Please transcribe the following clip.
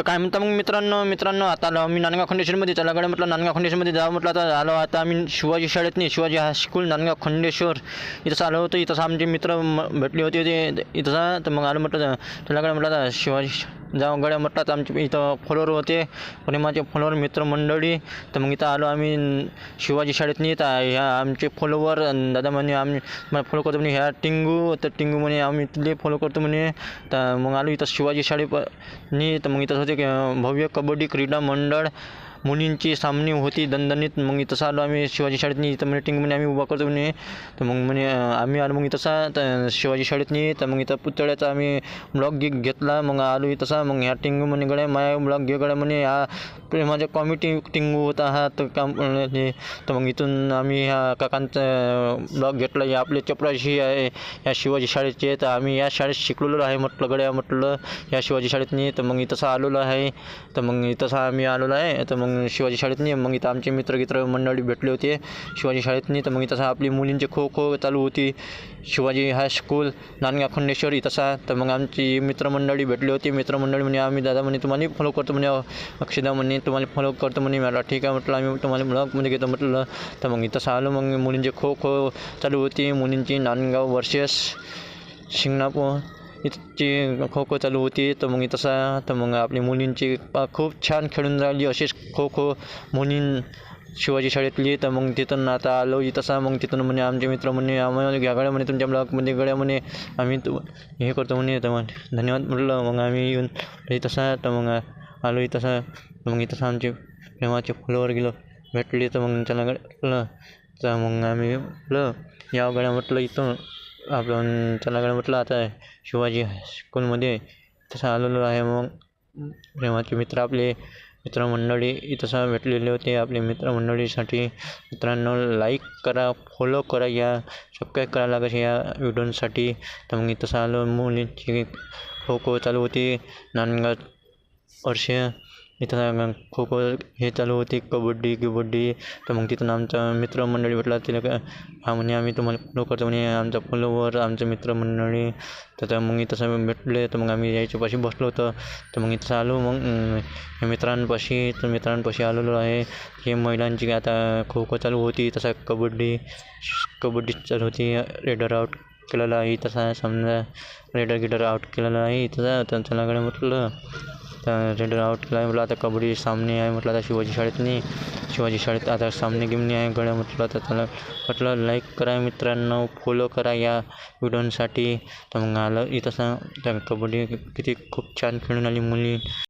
तर काय म्हणता मग मित्रांनो मित्रांनो आता आलो मी नांदगाव खंडेश्वरमध्ये. चला म्हटलं नांदगाव खंडेश्वरमध्ये जावं म्हटलं आता आलो आता आम्ही शिवाजी शाळेत नाही शिवाजी हायस्कूल नांदगाव खंडेश्वर. इथं आलो होतो इथं आमचे मित्र म- भेटले होते ते इथंच तर मग आलो म्हटलं चला गड्या म्हटलं आता शिवाजी जाऊ गड्या म्हटलं आमचे इथं फॉलोअर होते. प्रेमाचे फॉलोअर मित्रमंडळी तर मग इथं आलो आम्ही. शिवाजी शाळेत नाही तर ह्या आमचे फॉलोवर दादा म्हणे आम्ही मला फॉलो करतो म्हणे ह्या टिंगू. तर टिंगू म्हणे आम्ही इथले फॉलो करतो म्हणे. तर मग आलो इथं शिवाजी शाळे प तर मग इथं होते भव्य कबड्डी क्रीडा मंडळ. मुलींची सामने होती दणदणीत. मग इथं आलो आम्ही शिवाजी शाळेतनी. इथं म्हणे टिंग म्हणे आम्ही उभा करतो म्हणे. तर मग म्हणे आम्ही आलो. मग तसा तर शिवाजी शाळेतनी. तर मग इथं पुतळ्याचा आम्ही ब्लॉग गिक घेतला. मग आलो तसा मग ह्या टिंगू म्हणे गड्या माया ब्लॉग घे गड्या म्हणे. हा माझ्या कॉमेडी टिंगू होता हा. तर काम तर मग इथून आम्ही ह्या काकांचा ब्लॉग घेतला. हे आपले चपराशी आहे. ह्या शिवाजी शाळेचे तर आम्ही या शाळेत शिकलेलो आहे म्हटलं गड्या म्हटलं. या शिवाजी शाळेतनी. तर मग इथंसं आलेलो आहे. तर मग इथंसं आम्ही आलेलो आहे. तर मग शिवाजी शाळेतनी मग इथं आमचे मित्रगित्र मंडळी भेटले होते. शिवाजी शाळेतनी तर मग इथं आपली मुलींची खो खो चालू होती. शिवाजी हायस्कूल नांदगाव खंडेश्वर इथंसा तर मग आमची मित्रमंडळी भेटली होती. मित्रमंडळी म्हणे आम्ही दादा म्हणे तुम्हाला फॉलो करतो म्हणे. अक्षदा म्हणे तुम्हाला फॉलो करतो म्हणे. मला ठीक आहे. म्हटलं आम्ही तुम्हाला ब्लॉगमध्ये घेतो. म्हटलं तर मग इथं आलो. मग मुलींचे खो खो चालू होती. मुलींची नांदगाव वर्सेस शिंगणापूर इथची खो खो चालू होती. तर मग तसा तर मग आपली मुलींची खूप छान खेळून राहिली अशीच खो खो मुलीं शिवाजी शाळेतली. तर मग तिथून आता आलो तसा मग तिथून म्हणे आमचे मित्र म्हणे आम्हाला घ्या गड्या म्हणे तुमच्या ब्लॉकमध्ये गड्या म्हणे. आम्ही तू हे करतो म्हणे. तर मग धन्यवाद. म्हटलं मग आम्ही येऊन तसा तर मग आलो तसा मग तसं आमचे प्रेमाचे फुलावर गेलो. भेटले तर मग त्याला म्हटलं तर मग आम्ही म्हटलं या गड्या म्हटलं इथून आपण त्याला गड्या म्हटलं आता शिवाजी स्कूलमध्ये तसं आलेलो आहे. मग प्रेमाचे मित्र आपले मित्रमंडळी तसं भेटलेले होते. आपले मित्रमंडळीसाठी मित्रांनो लाईक करा फॉलो करा. या सबस्क्राईब करा लागत या व्हिडिओसाठी तर मग तसं आलो. मुलींची खो खो चालू होती. नांदगाव वर्ष इथं खो खो हे चालू होती कबड्डी गिबड्डी. तर मग तिथून आमचा मित्रमंडळी भेटला तिला हा म्हणे आम्ही तुम्हाला फॉलो करतो म्हणे आमचा फॉलोवर आमचं मित्रमंडळी. तर मग इथं भेटले तर मग आम्ही यायच्यापाशी बसलो होतं. तर मग इथं आलो मग मित्रांपाशी तर मित्रांपाशी आलेलो आहे. हे महिलांची आता खो खो चालू होती तसं कबड्डी कबड्डी चालू होती रेडर आउट केलेला आहे. तसा समजा रेडर गिडर आउट केलेला आहे. तसा तर त्याला म्हटलं. तर रेडर आउट केला म्हटलं. आता कबड्डी सामने आहे म्हटलं. आता शिवाजी शाळेतनी शिवाजी शाळेत आता सामने गिमने आहे. गड्या म्हटलं. तर त्याला म्हटलं लाईक करा मित्रांनो. फॉलो करा या व्हिडिओसाठी तर मग आलं. इथं त्या कबड्डी किती खूप छान खेळून आली मुली.